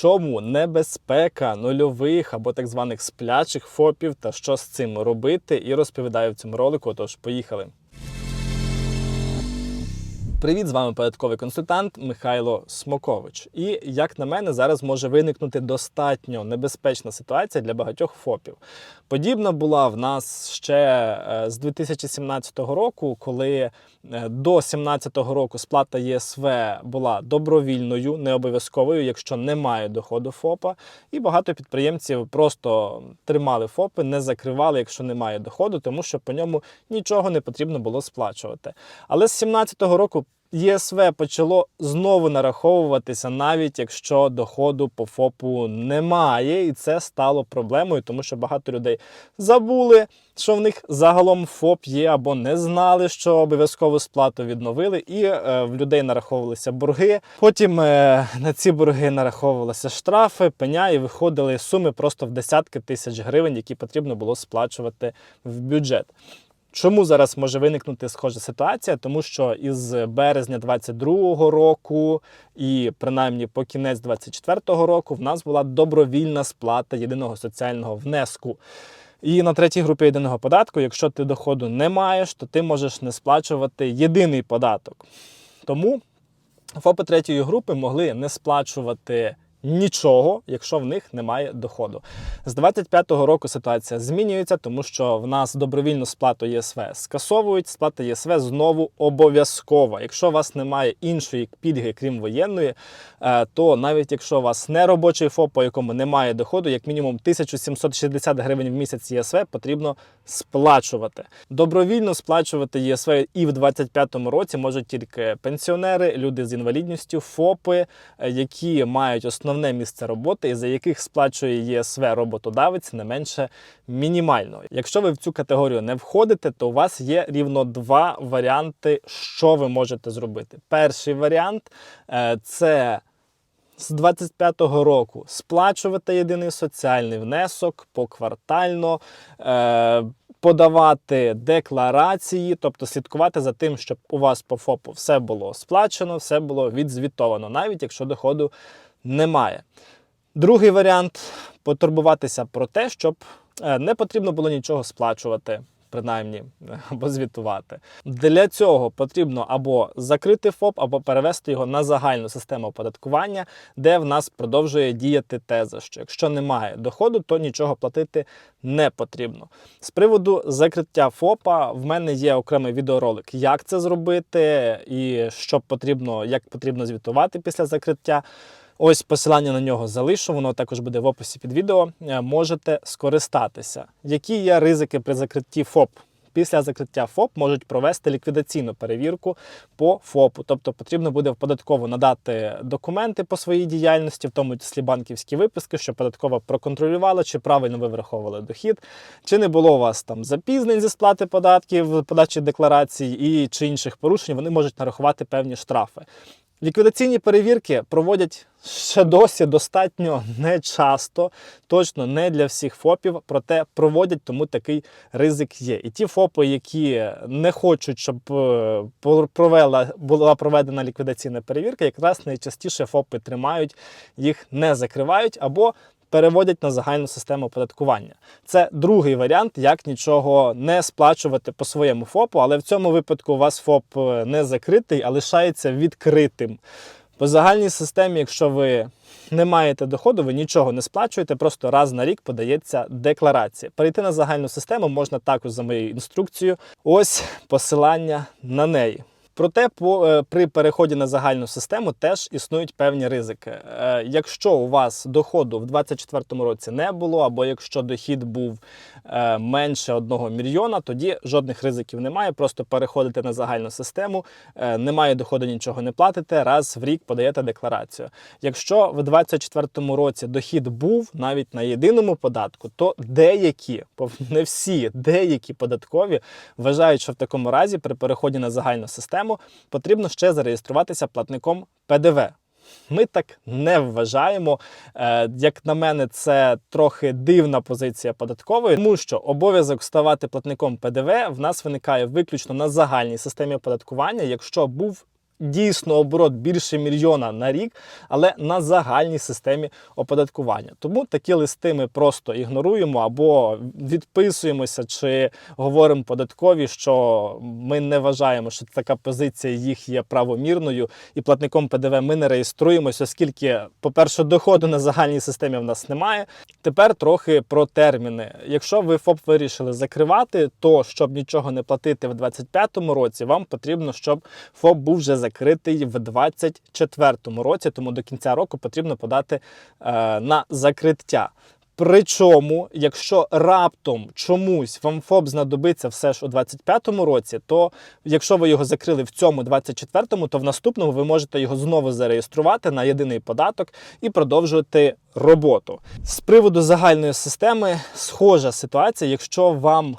чому небезпека нульових або так званих сплячих ФОПів та що з цим робити, і розповідаю в цьому ролику. Тож поїхали. Привіт, з вами податковий консультант Михайло Смокович. І як на мене, зараз може виникнути достатньо небезпечна ситуація для багатьох ФОПів. Подібна була в нас ще е, з 2017 року, коли е, до 2017 року сплата ЄСВ була добровільною, не обов'язковою, якщо немає доходу ФОПа. І багато підприємців просто тримали ФОПи, не закривали, якщо немає доходу, тому що по ньому нічого не потрібно було сплачувати. Але з 2017 року ЄСВ почало знову нараховуватися, навіть якщо доходу по ФОПу немає, і це стало проблемою, тому що багато людей забули, що в них загалом ФОП є, або не знали, що обов'язкову сплату відновили, і е, в людей нараховувалися борги. Потім е, на ці борги нараховувалися штрафи, пеня, і виходили суми просто в десятки тисяч гривень, які потрібно було сплачувати в бюджет. Чому зараз може виникнути схожа ситуація? Тому що із березня 22-го року і принаймні по кінець 24-го року в нас була добровільна сплата єдиного соціального внеску. І на третій групі єдиного податку, якщо ти доходу не маєш, то ти можеш не сплачувати єдиний податок. Тому ФОПи третьої групи могли не сплачувати нічого, якщо в них немає доходу. З 25-го року ситуація змінюється, тому що в нас добровільну сплату ЄСВ скасовують. Сплата ЄСВ знову обов'язкова. Якщо у вас немає іншої пільги, крім воєнної, е, то навіть якщо у вас не робочий ФОП, по якому немає доходу, як мінімум 1760 гривень в місяць ЄСВ потрібно сплачувати. Добровільно сплачувати ЄСВ і в 25-му році можуть тільки пенсіонери, люди з інвалідністю, ФОПи, е, які мають основне місце роботи і за яких сплачує ЄСВ роботодавець не менше мінімально. Якщо ви в цю категорію не входите, то у вас є рівно два варіанти, що ви можете зробити. Перший варіант е, це з 25-го року сплачувати єдиний соціальний внесок поквартально, е, подавати декларації, тобто слідкувати за тим, щоб у вас по ФОПу все було сплачено, все було відзвітовано, навіть якщо доходу немає. Другий варіант потурбуватися про те, щоб е, не потрібно було нічого сплачувати. Принаймні або звітувати для цього потрібно або закрити ФОП, або перевести його на загальну систему оподаткування, де в нас продовжує діяти теза, що якщо немає доходу, то нічого платити не потрібно. З приводу закриття ФОПа в мене є окремий відеоролик, як це зробити, і що потрібно, як потрібно звітувати після закриття. Ось посилання на нього залишу, воно також буде в описі під відео. Е, Можете скористатися. Які є ризики при закритті ФОП? Після закриття ФОП можуть провести ліквідаційну перевірку по ФОПу, тобто потрібно буде в податкову надати документи по своїй діяльності, в тому числі банківські виписки, щоб податкова проконтролювала, чи правильно ви враховували дохід, чи не було у вас там запізнень зі сплати податків, подачі декларацій і чи інших порушень. Вони можуть нарахувати певні штрафи. Ліквідаційні перевірки проводять ще досі достатньо нечасто, точно не для всіх ФОПів, проте проводять, тому такий ризик є. І ті ФОПи, які не хочуть, щоб е, провела, була проведена ліквідаційна перевірка, якраз найчастіше ФОПи тримають, їх не закривають або переводять на загальну систему оподаткування. Це другий варіант, як нічого не сплачувати по своєму ФОПу, але в цьому випадку у вас ФОП е, не закритий, а лишається відкритим. По загальній системі, якщо ви не маєте доходу, ви нічого не сплачуєте, просто раз на рік подається декларація. Перейти на загальну систему можна також за моєю інструкцією. Ось посилання на неї. Проте по, е, при переході на загальну систему теж існують певні ризики. Е, Якщо у вас доходу в 2024 році не було, або якщо дохід був е, менше 1 мільйона, тоді жодних ризиків немає. Просто переходите на загальну систему, немає доходу, нічого не платите. Раз в рік подаєте декларацію. Якщо в 2024 році дохід був навіть на єдиному податку, то деякі, не всі, деякі податкові вважають, що в такому разі при переході на загальну систему потрібно ще зареєструватися платником ПДВ. Ми так не вважаємо. Е, Як на мене, це трохи дивна позиція податкової, тому що обов'язок ставати платником ПДВ в нас виникає виключно на загальній системі оподаткування, якщо був дійсно оборот більше мільйона на рік, але на загальній системі оподаткування. Тому такі листи ми просто ігноруємо або відписуємося чи говоримо податкові, що ми не вважаємо, що така позиція їх є правомірною, і платником ПДВ ми не реєструємося, оскільки, по-перше, доходу на загальній системі в нас немає. Тепер трохи про терміни. Якщо ви ФОП вирішили закривати, то щоб нічого не платити в 2025 році, вам потрібно, щоб ФОП був вже закритий в 2024 році, тому до кінця року потрібно подати е, на закриття. Причому, якщо раптом чомусь вам ФОП знадобиться все ж у 25-му році, то якщо ви його закрили в цьому 24-му, то в наступному ви можете його знову зареєструвати на єдиний податок і продовжувати роботу. З приводу загальної системи схожа ситуація, якщо вам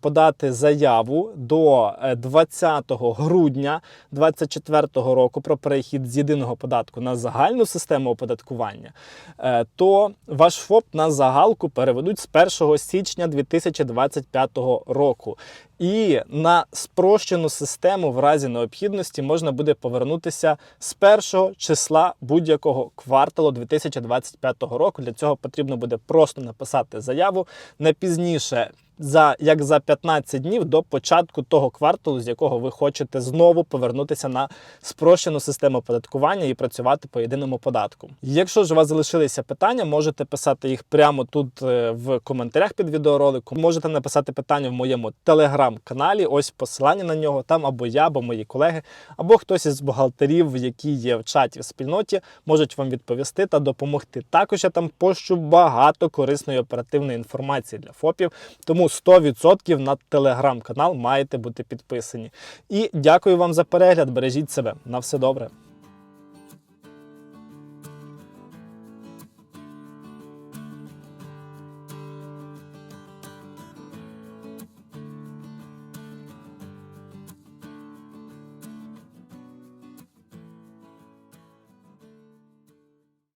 подати заяву до е, 20 грудня 2024 року про перехід з єдиного податку на загальну систему оподаткування, е, то ваш ФОП на загалку переведуть з 1 січня 2025 року. І на спрощену систему в разі необхідності можна буде повернутися з першого числа будь-якого кварталу 2025 року. Для цього потрібно буде просто написати заяву не пізніше. За як за 15 днів до початку того кварталу, з якого ви хочете знову повернутися на спрощену систему оподаткування і працювати по єдиному податку. Якщо ж у вас залишилися питання, можете писати їх прямо тут е, в коментарях під відеороликом. Можете написати питання в моєму телеграм-каналі. Ось посилання на нього там або я, або мої колеги, або хтось із бухгалтерів, які є в чаті в спільноті, можуть вам відповісти та допомогти. Також я там пощу багато корисної оперативної інформації для ФОПів. Тому 100% на телеграм-канал маєте бути підписані. І дякую вам за перегляд. Бережіть себе. На все добре.